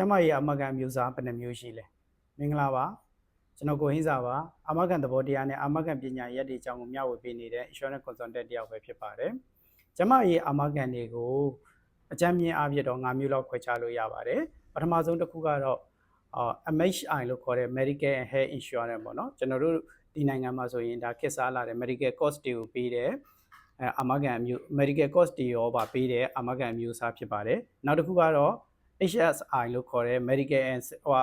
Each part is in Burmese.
ကျမရဲ့အမကန်မျိုးစားဘယ်နှမျိုးရှိလဲမင်္ဂလာပါကျွန်တော်ကိုဟင်းစာပါအမကန်သဘောတရားနဲ့အမကန်ပညာရက်တွေအကြောင်းကိုမျှဝေပေးနေတဲ့ insurance consultant တယောက်ပဲဖြစ်ပါတယ်ကျမရဲ့အမကန်တွေကိုအကြမ်းမြင်အားဖြင့်တော့၅မျိုးလောက်ခွဲခြားလို့ရပါတယ်ပထမဆုံးတစ်ခုကတော့အာ MHI လို့ခေါ်တဲ့ Medical and Health Insurance ပေါ့နော်ကျွန်တော်တို့ဒီနိုင်ငံမှာဆိုရင်ဒါခေတ်စားလာတဲ့ medical cost တွေကိုပေးတယ်အဲအမကန်မျိုး medical cost တွေရောပါပေးတယ်အမကန်မျိုးစားဖြစ်ပါတယ်နောက်တစ်ခုကတော့ HSI လို့ခေါ်တဲ့ medical and ဟို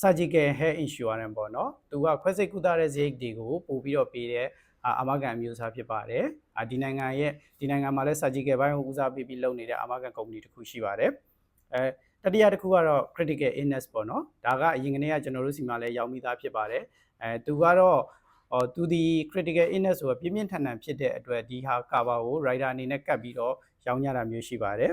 surgical health insurance ပေါ့နော်သူကခွဲစိတ်ကုသတဲ့စရိတ်တွေကိုပို့ပြီးတော့ပေးတဲ့အာအမကန်မျိုးစားဖြစ်ပါတယ်အာဒီနိုင်ငံရဲ့ဒီနိုင်ငံမှာလည်း surgical ဘိုင်းကိုဦးစားပေးပြီးလုပ်နေတဲ့အမကန်ကုမ္ပဏီတစ်ခုရှိပါတယ်အဲတတိယတစ်ခုကတော့ critical illness ပေါ့နော်ဒါကအရင်ကတည်းကကျွန်တော်တို့စီမှာလည်းရောက်မိသားဖြစ်ပါတယ်အဲသူကတော့အော်သူဒီ critical illness ဆိုတာပြင်းပြင်းထန်ထန်ဖြစ်တဲ့အတွက်ဒီဟာ cover ကို rider အနေနဲ့ကတ်ပြီးတော့ရောင်းကြတာမျိုးရှိပါတယ်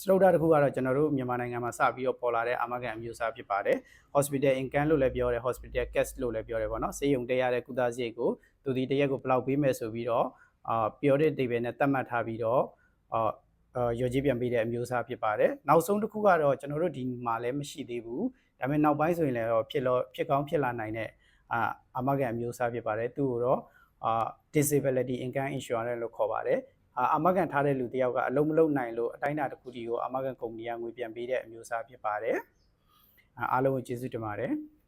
စတုဒ္ဒတစ်ခုကတော့ကျွန်တော်တို့မြန်မာနိုင်ငံမှာစပြီးတော့ပေါ်လာတဲ့အာမခံအမျိုးအစားဖြစ်ပါတယ် hospital income လို့လည်းပြောတယ် hospital cash လို့လည်းပြောတယ်ပေါ့နော်စေယုံတက်ရတဲ့ကုသစရိတ်ကိုသူဒီတစ်ရက်ကိုဘယ်လောက်ပေးမယ်ဆိုပြီးတော့အာပြောတဲ့ဒေဗယ်နဲ့သတ်မှတ်ထားပြီးတော့အာအာရော်ကြီးပြန်ပေးတဲ့အမျိုးအစားဖြစ်ပါတယ်နောက်ဆုံးတစ်ခုကတော့ကျွန်တော်တို့ဒီမှာလည်းမရှိသေးဘူးဒါပေမဲ့နောက်ပိုင်းဆိုရင်လည်းတော့ဖြစ်လို့ဖြစ်ကောင်းဖြစ်လာနိုင်တဲ့အာအာမခံအမျိုးအစားဖြစ်ပါတယ်သူ့ကိုတော့အာ disability income insurance လို့ခေါ်ပါတယ် အာအမကန်ထားတဲ့လူတယောက်ကအလုံးမလုံးနိုင်လို့အတိုင်းအတာတစ်ခုတည်းကိုအမကန်ကုမ္ပဏီကငွေပြန်ပေးတဲ့အမျိုးအစားဖြစ်ပါတယ်အာအားလုံးကိုကျေးဇူးတင်ပါတယ်